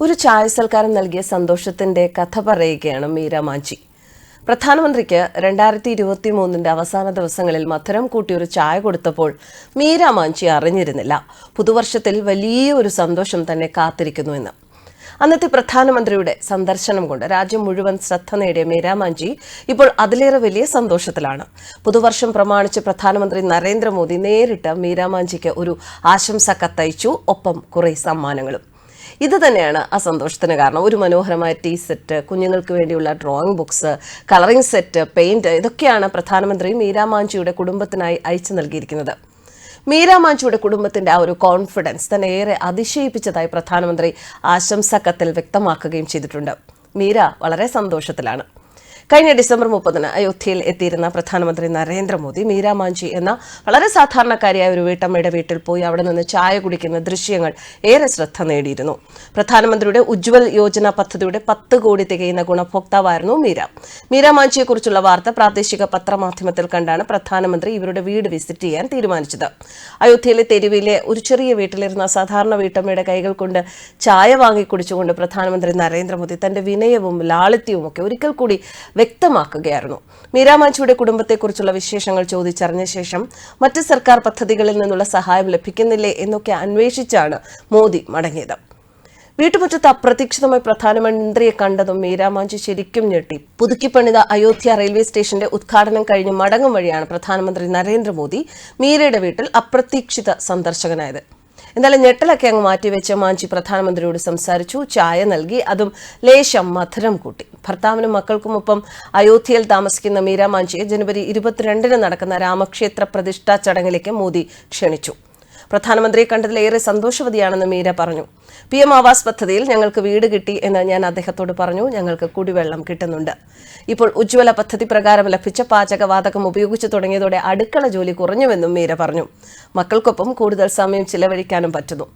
ഒരു ചായ സൽക്കാരം നൽകിയ സന്തോഷത്തിന്റെ കഥ പറയുകയാണ് മീര മാഞ്ചി. പ്രധാനമന്ത്രിക്ക് രണ്ടായിരത്തി ഇരുപത്തി മൂന്നിന്റെ അവസാന ദിവസങ്ങളിൽ മധുരം കൂട്ടി ഒരു ചായ കൊടുത്തപ്പോൾ മീര മാഞ്ചി അറിഞ്ഞിരുന്നില്ല. പുതുവർഷത്തിൽ വലിയ ഒരു സന്തോഷം തന്നെ കാത്തിരിക്കുന്നുവെന്ന് അന്നത്തെ പ്രധാനമന്ത്രിയുടെ സന്ദർശനം കൊണ്ട് രാജ്യം മുഴുവൻ ശ്രദ്ധ നേടിയ മീരാമാഞ്ചി ഇപ്പോൾ അതിലേറെ വലിയ സന്തോഷത്തിലാണ്. പുതുവർഷം പ്രമാണിച്ച് പ്രധാനമന്ത്രി നരേന്ദ്രമോദി നേരിട്ട് മീരാമാഞ്ചിക്ക് ഒരു ആശംസ കത്തയച്ചു. ഒപ്പം കുറെ സമ്മാനങ്ങളും. ഇത് തന്നെയാണ് ആ സന്തോഷത്തിന് കാരണം. ഒരു മനോഹരമായ ടീ സെറ്റ് കുഞ്ഞുങ്ങൾക്ക് വേണ്ടിയുള്ള drawing books colouring set paint ഇതൊക്കെയാണ് പ്രധാനമന്ത്രി മീരാ മാഞ്ചിയുടെ കുടുംബത്തിനായി അയച്ചു നൽകിയിരിക്കുന്നത്. മീരാ മാഞ്ചിയുടെ കുടുംബത്തിന്റെ ആ ഒരു കോൺഫിഡൻസ് തന്നെ ഏറെ അതിശയിപ്പിച്ചതായി പ്രധാനമന്ത്രി ആശംസാ കത്തിൽ വ്യക്തമാക്കുകയും ചെയ്തിട്ടുണ്ട്. മീര വളരെ സന്തോഷത്തിലാണ്. കഴിഞ്ഞ ഡിസംബർ മുപ്പതിന് അയോധ്യയിൽ എത്തിയിരുന്ന പ്രധാനമന്ത്രി നരേന്ദ്രമോദി മീരാ മാഞ്ചി എന്ന വളരെ സാധാരണക്കാരിയായ ഒരു വീട്ടമ്മയുടെ വീട്ടിൽ പോയി അവിടെ നിന്ന് ചായ കുടിക്കുന്ന ദൃശ്യങ്ങൾ ഏറെ ശ്രദ്ധ നേടിയിരുന്നു. പ്രധാനമന്ത്രിയുടെ ഉജ്ജ്വൽ യോജന പദ്ധതിയുടെ പത്ത് കോടി തികയുന്ന ഗുണഭോക്താവായിരുന്നു മീര. മീര മാഞ്ചിയെക്കുറിച്ചുള്ള വാർത്ത പ്രാദേശിക പത്രമാധ്യമത്തിൽ കണ്ടാണ് പ്രധാനമന്ത്രി ഇവരുടെ വീട് വിസിറ്റ് ചെയ്യാൻ തീരുമാനിച്ചത്. അയോധ്യയിലെ തെരുവിലെ ഒരു ചെറിയ വീട്ടിലിരുന്ന സാധാരണ വീട്ടമ്മയുടെ കൈകൾ കൊണ്ട് ചായ വാങ്ങി കുടിച്ചുകൊണ്ട് പ്രധാനമന്ത്രി നരേന്ദ്രമോദി തന്റെ വിനയവും ലാളിത്യവും ഒക്കെ ഒരിക്കൽ കൂടി വ്യക്തമാക്കുകയായിരുന്നു. മീരാമാച്ചിയുടെ കുടുംബത്തെക്കുറിച്ചുള്ള വിശേഷങ്ങൾ ചോദിച്ചറിഞ്ഞ ശേഷം മറ്റ് സർക്കാർ പദ്ധതികളിൽ നിന്നുള്ള സഹായം ലഭിക്കുന്നില്ലേ എന്നൊക്കെ അന്വേഷിച്ചാണ് മോദി മടങ്ങിയത്. വീട്ടുമുറ്റത്ത് അപ്രതീക്ഷിതമായി പ്രധാനമന്ത്രിയെ കണ്ടതും മീരാമാഞ്ചി ശരിക്കും ഞെട്ടി. പുതുക്കിപ്പണിത അയോധ്യ റെയിൽവേ സ്റ്റേഷന്റെ ഉദ്ഘാടനം കഴിഞ്ഞ് മടങ്ങും വഴിയാണ് പ്രധാനമന്ത്രി നരേന്ദ്രമോദി മീരയുടെ വീട്ടിൽ അപ്രതീക്ഷിത സന്ദർശകനായത്. എന്നാലും ഞെട്ടലൊക്കെ അങ്ങ് മാറ്റിവെച്ച് മാഞ്ചി പ്രധാനമന്ത്രിയോട് സംസാരിച്ചു. ചായ നൽകി. അതും ലേശം മധുരം കൂട്ടി. ഭർത്താവിനും മക്കൾക്കുമൊപ്പം അയോധ്യയിൽ താമസിക്കുന്ന മീര മാഞ്ചിയെ ജനുവരി ഇരുപത്തിരണ്ടിന് നടക്കുന്ന രാമക്ഷേത്ര പ്രതിഷ്ഠാ ചടങ്ങിലേക്ക് മോദി ക്ഷണിച്ചു. പ്രധാനമന്ത്രിയെ കണ്ടതിൽ ഏറെ സന്തോഷവതിയാണെന്ന് മീര പറഞ്ഞു. പി എം ആവാസ് പദ്ധതിയിൽ ഞങ്ങൾക്ക് വീട് കിട്ടി എന്ന് ഞാൻ അദ്ദേഹത്തോട് പറഞ്ഞു. ഞങ്ങൾക്ക് കുടിവെള്ളം കിട്ടുന്നുണ്ട്. ഇപ്പോൾ ഉജ്ജ്വല പദ്ധതി പ്രകാരം ലഭിച്ച പാചകവാതകം ഉപയോഗിച്ചു തുടങ്ങിയതോടെ അടുക്കള ജോലി കുറഞ്ഞുവെന്നും മീര പറഞ്ഞു. മക്കൾക്കൊപ്പം കൂടുതൽ സമയം ചിലവഴിക്കാനും പറ്റുന്നു.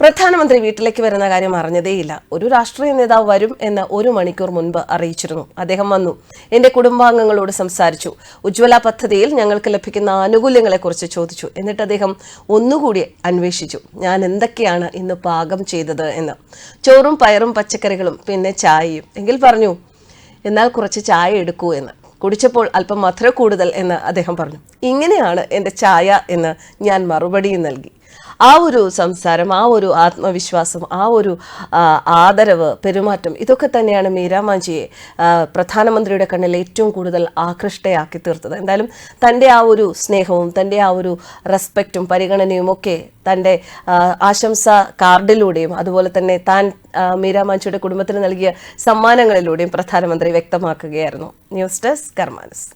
പ്രധാനമന്ത്രി വീട്ടിലേക്ക് വരുന്ന കാര്യം അറിഞ്ഞതേയില്ല. ഒരു രാഷ്ട്രീയ നേതാവ് വരും എന്ന് ഒരു മണിക്കൂർ മുൻപ് അറിയിച്ചിരുന്നു. അദ്ദേഹം വന്നു. എന്റെ കുടുംബാംഗങ്ങളോട് സംസാരിച്ചു. ഉജ്ജ്വല പദ്ധതിയിൽ ഞങ്ങൾക്ക് ലഭിക്കുന്ന ആനുകൂല്യങ്ങളെക്കുറിച്ച് ചോദിച്ചു. എന്നിട്ട് അദ്ദേഹം ഒന്നുകൂടി അന്വേഷിച്ചു. ഞാൻ എന്തൊക്കെയാണ് ഇന്ന് പാകം ചെയ്തത് എന്ന്. ചോറും പയറും പച്ചക്കറികളും പിന്നെ ചായയും. എങ്കിൽ പറഞ്ഞു എന്നാൽ കുറച്ച് ചായ എടുക്കൂ എന്ന്. കുടിച്ചപ്പോൾ അല്പം മധുര കൂടുതൽ എന്ന് അദ്ദേഹം പറഞ്ഞു. ഇങ്ങനെയാണ് എന്റെ ചായ എന്ന് ഞാൻ മറുപടിയും നൽകി. ആ ഒരു സംസാരം ആ ഒരു ആത്മവിശ്വാസം ആ ഒരു ആദരവ് പെരുമാറ്റം ഇതൊക്കെ തന്നെയാണ് മീരാമാഞ്ചിയെ പ്രധാനമന്ത്രിയുടെ കണ്ണിൽ ഏറ്റവും കൂടുതൽ ആകൃഷ്ടയാക്കി തീർത്തത്. എന്തായാലും തന്റെ ആ ഒരു സ്നേഹവും തന്റെ ആ ഒരു റെസ്പെക്റ്റും പരിഗണനയും ഒക്കെ തന്റെ ആശംസ കാർഡിലൂടെയും അതുപോലെ തന്നെ താൻ മീരാമാഞ്ചിയുടെ കുടുംബത്തിന് നൽകിയ സമ്മാനങ്ങളിലൂടെയും പ്രധാനമന്ത്രി വ്യക്തമാക്കുകയായിരുന്നു. News desk കർമാനസ്.